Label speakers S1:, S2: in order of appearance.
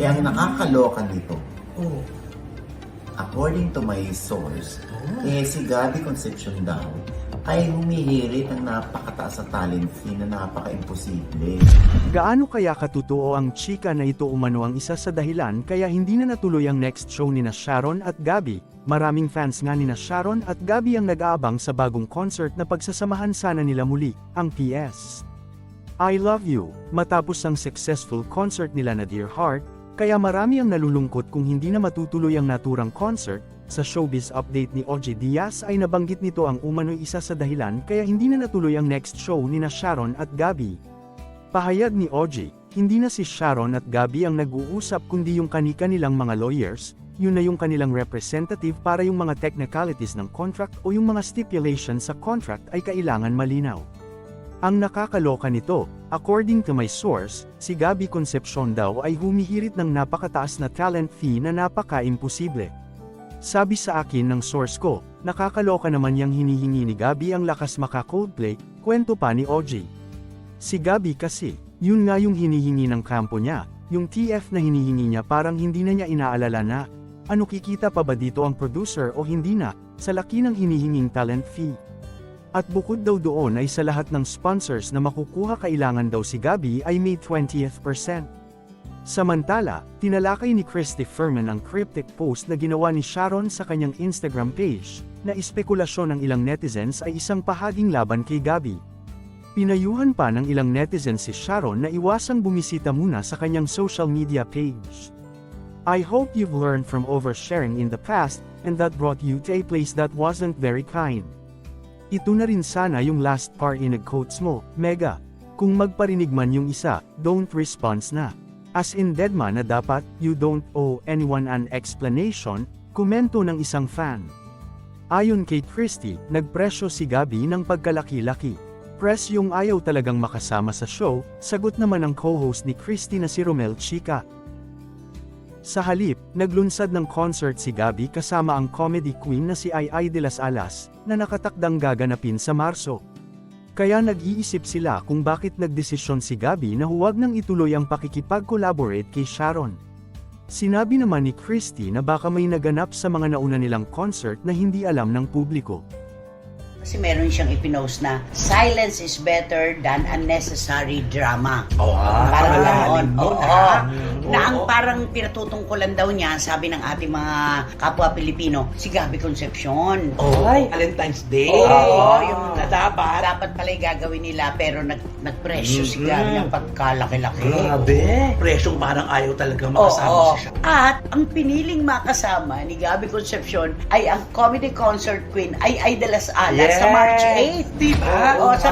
S1: Eh, ang nakakaloka nito,
S2: Oh.
S1: according to my source, eh, si Gabby Concepcion daw ay humihirit ng napakataas na talent fee na napaka-imposible.
S3: Gaano kaya katotoo ang chika na ito umano ang isa sa dahilan kaya hindi na natuloy ang next show ni na Sharon at Gabi? Maraming fans nga ni na Sharon at Gabi ang nag-aabang sa bagong concert na pagsasamahan sana nila muli, ang PS. I Love You, matapos ang successful concert nila na Dear Heart, kaya marami ang nalulungkot kung hindi na matutuloy ang naturang concert, sa showbiz update ni OJ Diaz ay nabanggit nito ang umano'y isa sa dahilan kaya hindi na natuloy ang next show ni na Sharon at Gabi. Pahayag ni OJ, hindi na si Sharon at Gabi ang nag-uusap kundi yung kanika nilang mga lawyers, yun na yung kanilang representative para yung mga technicalities ng contract o yung mga stipulations sa contract ay kailangan malinaw. Ang nakakaloka nito, according to my source, si Gabi Concepcion daw ay humihirit ng napakataas na talent fee na napaka-imposible. Sabi sa akin ng source ko, nakakaloka naman yang hinihingi ni Gabi ang lakas maka Coldplay, kwento pa ni OG. Si Gabi kasi, yun nga yung hinihingi ng kampo niya, yung TF na hinihingi niya parang hindi na niya inaalala na, ano kikita pa ba dito ang producer o hindi na, sa laki ng hinihinging talent fee. At bukod daw doon ay sa lahat ng sponsors na makukuha kailangan daw si Gabi ay may 20th percent. Samantala, tinalakay ni Christy Furman ang cryptic post na ginawa ni Sharon sa kanyang Instagram page, na espekulasyon ng ilang netizens ay isang pahaging laban kay Gabi. Pinayuhan pa ng ilang netizens si Sharon na iwasang bumisita muna sa kanyang social media page. I hope you've learned from oversharing in the past, and that brought you to a place that wasn't very kind. Ito na rin sana yung last part in quotes mo, Mega. Kung magparinig man yung isa, don't response na. As in deadma na dapat, you don't owe anyone an explanation, komento ng isang fan. Ayon kay Christy, nagpresyo si Gabi ng pagkalaki-laki. Press yung ayaw talagang makasama sa show, sagot naman ng co-host ni Christy na si Romel Chica. Sa halip, naglunsad ng concert si Gabi kasama ang comedy queen na si Ay de las Alas, na nakatakdang gaganapin sa Marso. Kaya nag-iisip sila kung bakit nagdesisyon si Gabi na huwag nang ituloy ang pakikipag-collaborate kay Sharon. Sinabi naman ni Christy na baka may naganap sa mga nauna nilang concert na hindi alam ng publiko.
S2: Kasi meron siyang ipinost na silence is better than unnecessary drama.
S4: Oh, ah,
S2: parang
S4: malalim
S2: ganon.
S4: mo
S2: Oo.
S4: na.
S2: Na ang parang pinatutungkulan daw niya, sabi ng ating mga kapwa Pilipino, si Gabi Concepcion.
S4: Oh, Valentine's Day.
S2: Oo, yung
S4: na dapat.
S2: Dapat pala gagawin nila pero nag, nagpresyo si
S4: Mhm.
S2: Gabi ng pagkalaki-laki.
S4: Grabe. Presyong parang ayaw talaga makasama
S2: Oo.
S4: si siya.
S2: At ang piniling makasama ni Gabi Concepcion ay ang comedy concert queen ay Ay de las Alas
S4: Yes.
S2: March 8.
S4: Diba?
S2: Oo, sa